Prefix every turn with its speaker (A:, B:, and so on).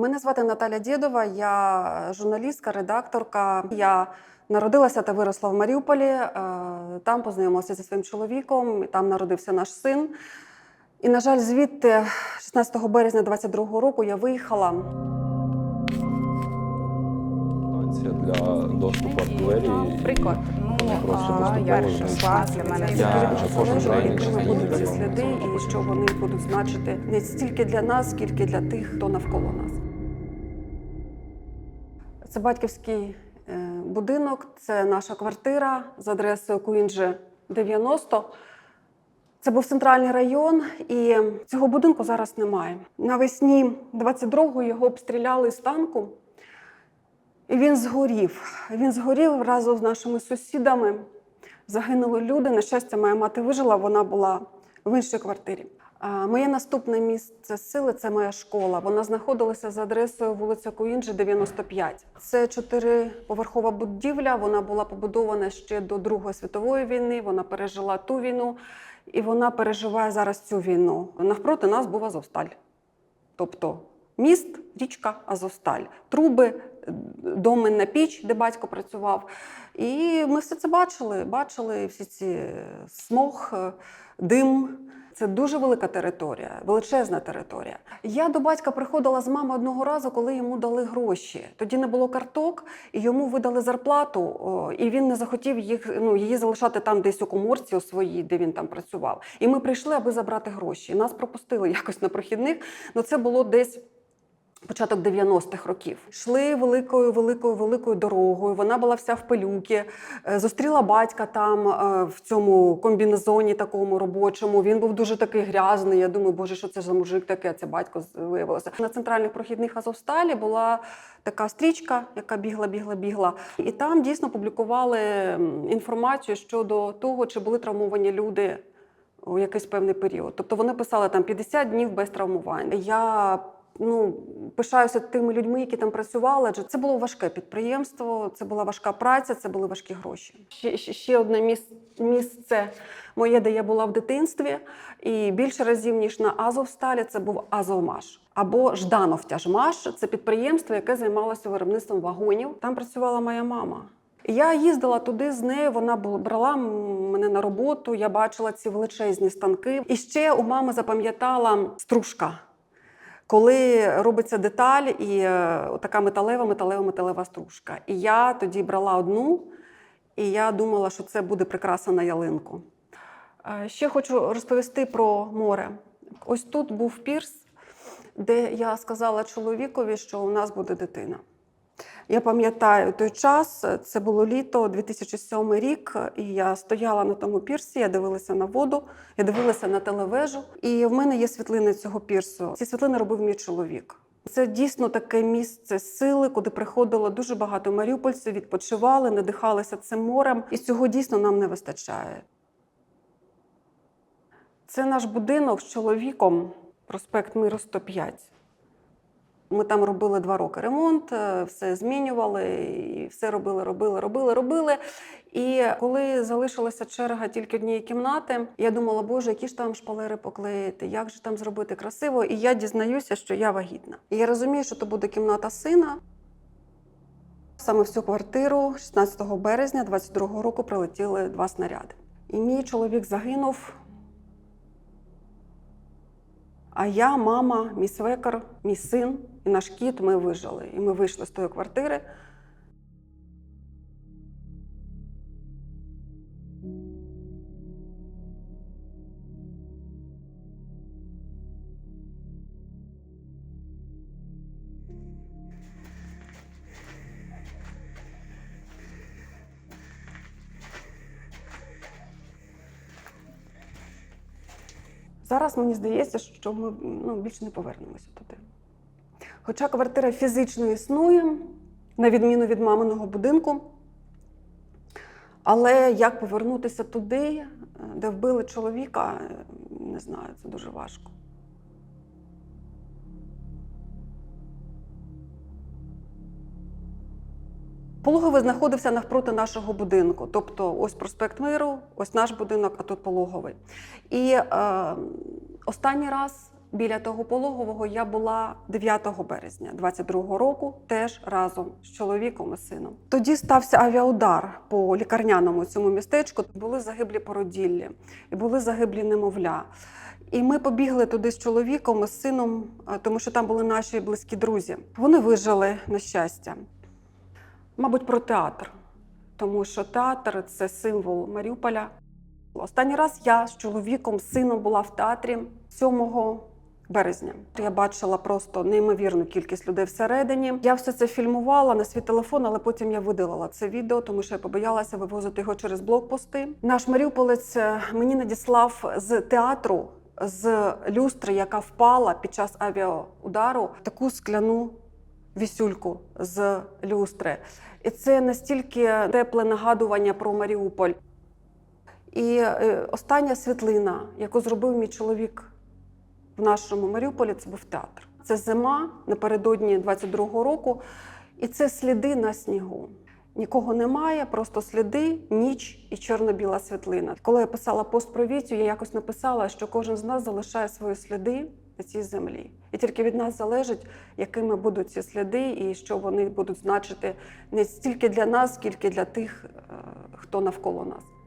A: Мене звати Наталя Дєдова, я журналістка, редакторка. Я народилася та виросла в Маріуполі. е, Там познайомилася зі своїм чоловіком, там народився наш син. І, на жаль, звідти 16 березня 22-го року я виїхала.
B: Для доступу артилерії.
C: Приклад. Ну,
B: просто
C: а, я
B: знищують.
C: для мене.
A: Ці сліди, і що вони будуть значити не стільки для нас, скільки для тих, хто навколо нас. Це батьківський е, будинок, це наша квартира з адресою Куінджи 90. Це був центральний район, і цього будинку зараз немає. Навесні 22-го його обстріляли з танку, і він згорів. Він згорів разом з нашими сусідами. Загинули люди. На щастя, моя мати вижила, вона була в іншій квартирі. Моє наступне місце сили це моя школа. Вона знаходилася за адресою вулиця Куінджі, 95. Це чотириповерхова будівля. Вона була побудована ще до Другої світової війни. Вона пережила ту війну, і вона переживає зараз цю війну. Навпроти нас був Азовсталь. Тобто міст, річка Азовсталь, труби, доми на піч, де батько працював. І ми все це бачили. Бачили всі ці смог, е, дим. Це дуже велика територія, величезна територія. Я до батька приходила з мамою одного разу, коли йому дали гроші. Тоді не було карток, і йому видали зарплату, і він не захотів їх ну її залишати там, десь у коморці у своїй, де він там працював. І ми прийшли, аби забрати гроші. Нас пропустили якось на прохідних. але це було десь. Початок 90-х років йшли великою, великою, великою дорогою. Вона була вся в пилюки. Е, Зустріла батька там е, в цьому комбінезоні такому робочому. Він був дуже такий грязний. Я думаю, боже, що це за мужик таке? Це батько виявилося. На центральних прохідних Азовсталі була така стрічка, яка бігла, бігла, бігла. І там дійсно публікували інформацію щодо того, чи були травмовані люди у якийсь певний період. Тобто вони писали там 50 днів без травмувань. Я ну, пишаюся тими людьми, які там працювали, адже це було важке підприємство, це була важка праця, це були важкі гроші. Ще, ще, одне місце моє, де я була в дитинстві, і більше разів, ніж на Азовсталі, це був Азовмаш. Або Ждановтяжмаш це підприємство, яке займалося виробництвом вагонів. Там працювала моя мама. Я їздила туди з нею, вона брала мене на роботу, я бачила ці величезні станки. І ще у мами запам'ятала стружка. Коли робиться деталь і е, така металева, металева, металева стружка. І я тоді брала одну, і я думала, що це буде прикраса на ялинку. Е, Ще хочу розповісти про море. Ось тут був пірс, де я сказала чоловікові, що у нас буде дитина. Я пам'ятаю той час, це було літо 2007 рік, і я стояла на тому пірсі, я дивилася на воду, я дивилася на телевежу. І в мене є світлини цього пірсу. Ці світлини робив мій чоловік. Це дійсно таке місце сили, куди приходило дуже багато маріупольців, відпочивали, надихалися цим морем. І цього дійсно нам не вистачає. Це наш будинок з чоловіком, проспект Миру 105. Ми там робили два роки ремонт, е, все змінювали, і все робили, робили, робили, робили. І коли залишилася черга тільки однієї кімнати, я думала, боже, які ж там шпалери поклеїти, як же там зробити красиво. І я дізнаюся, що я вагітна. І я розумію, що то буде кімната сина. Саме в цю квартиру 16 березня 22-го року прилетіли два снаряди. І мій чоловік загинув. А я, мама, мій свекар, мій син наш кіт ми вижили. І ми вийшли з тої квартири. Зараз мені здається, що ми ну, більше не повернемося туди. Хоча квартира фізично існує, на відміну від маминого будинку. Але як повернутися туди, е, де вбили чоловіка, е, не знаю, це дуже важко. Пологовий знаходився навпроти нашого будинку. Тобто, ось проспект Миру, ось наш будинок, а тут пологовий. І е, останній раз біля того пологового я була 9 березня 22-го року, теж разом з чоловіком і сином. Тоді стався авіаудар по лікарняному цьому містечку. Були загиблі породіллі і були загиблі немовля. І ми побігли туди з чоловіком і сином, тому що там були наші близькі друзі. Вони вижили на щастя. Мабуть, про театр, тому що театр це символ Маріуполя. Останній раз я з чоловіком, сином була в театрі 7 березня. Я бачила просто неймовірну кількість людей всередині. Я все це фільмувала на свій телефон, але потім я видалила це відео, тому що я побоялася вивозити його через блокпости. Наш маріуполець е, мені надіслав з театру. З люстри, яка впала під час авіаудару, таку скляну вісюльку з люстри. І це настільки тепле нагадування про Маріуполь. І е, остання світлина, яку зробив мій чоловік в нашому Маріуполі, це був театр. Це зима напередодні 22-го року, і це сліди на снігу. Нікого немає, просто сліди, ніч і чорно-біла світлина. Коли я писала пост про Вітю, я якось написала, що кожен з нас залишає свої сліди на цій землі. І тільки від нас залежить, якими будуть ці сліди, і що вони будуть значити не стільки для нас, скільки для тих, е, хто навколо нас.